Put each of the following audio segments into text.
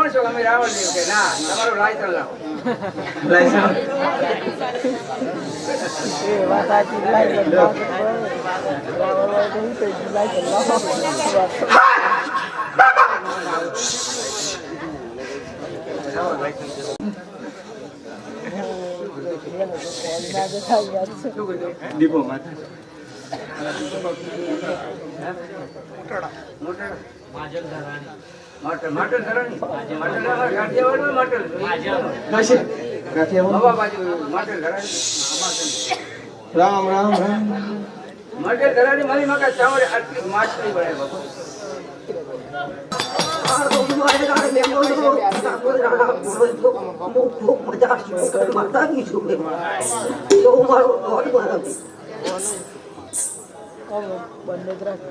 કોણ છો અમે રાવણ દેવ કે ના તમારું લાયસન્સ લાવો એ વાત સાચી લાઈ રાવણ હોય તો ઈ તો લાઈ લાવો દીપો માથા રામ રામ રામ મટન ધરાણી મારી મકા ચાવડે આટલી માછલી બને બાપુ બંને જ રાખ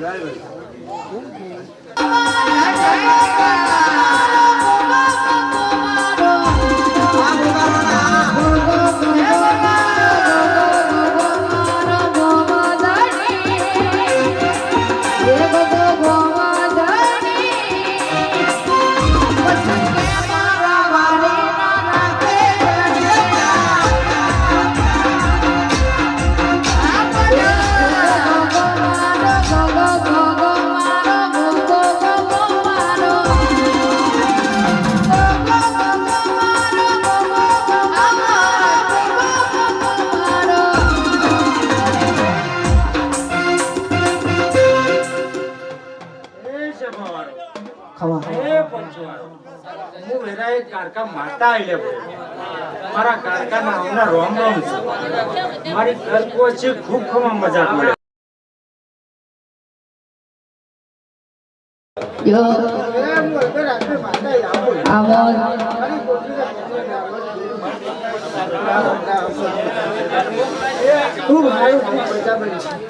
ライブ。રોમ રોમ છે મારી કલ્પો છે ખૂબ ખમા મજા પડે ખૂબ સારું ખૂબ મજા પડી છે. આ મોટો મજા છે રાવળો ખૂબ મજા હું છે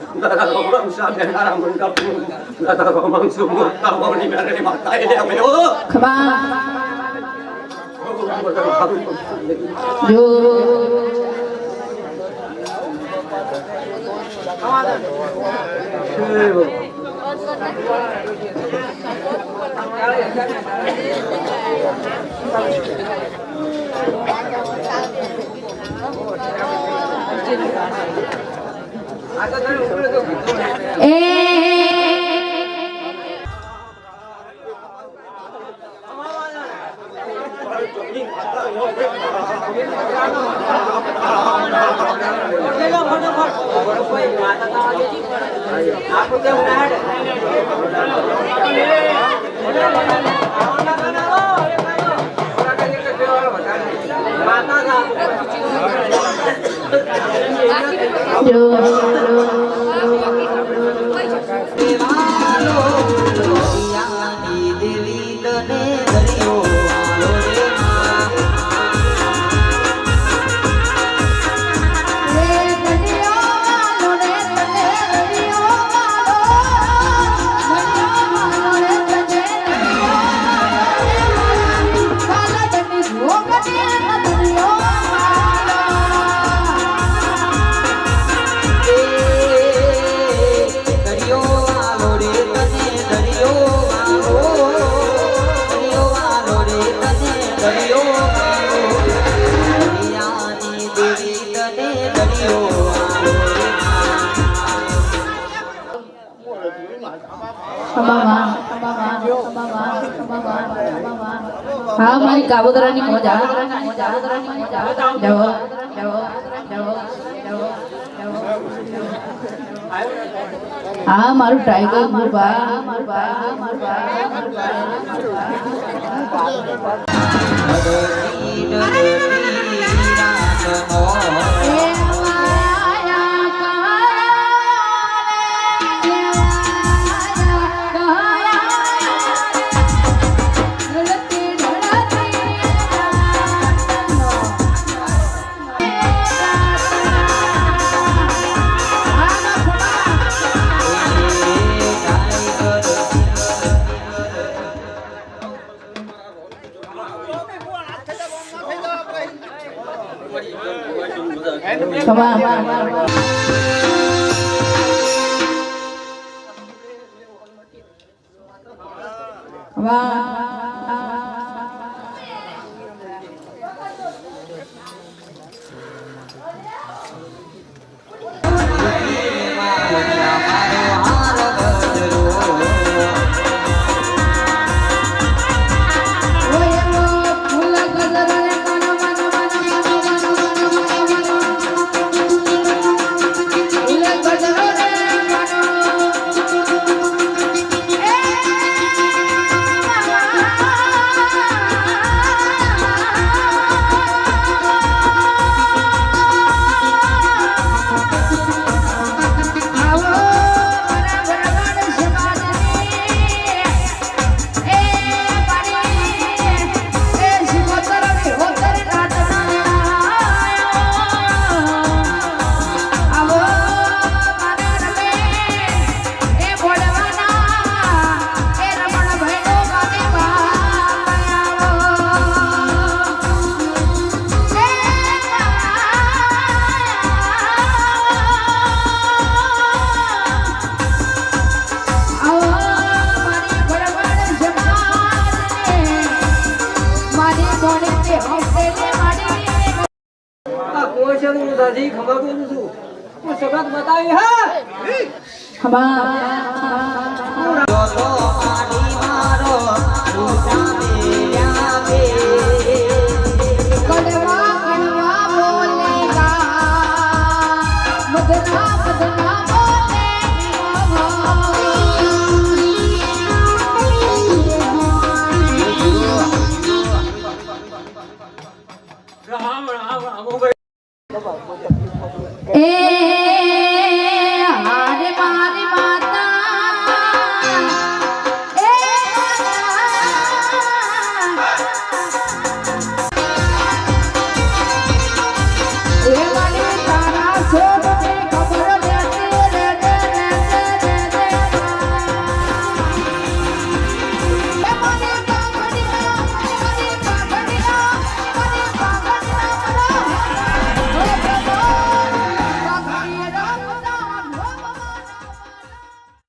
Nagagawa sa atin naramon ka po. Nagagawang sumukaw ni Mary Matay niya mo. Come on! Yo! માતા chưa હા મારી કાબોદરાની મોજા જાઓ જાઓ હા મારું ટાઈગર મુરબા મારું બા મારું બા મારું છું દાદી ખમા છું હું સબક બતાવી હા?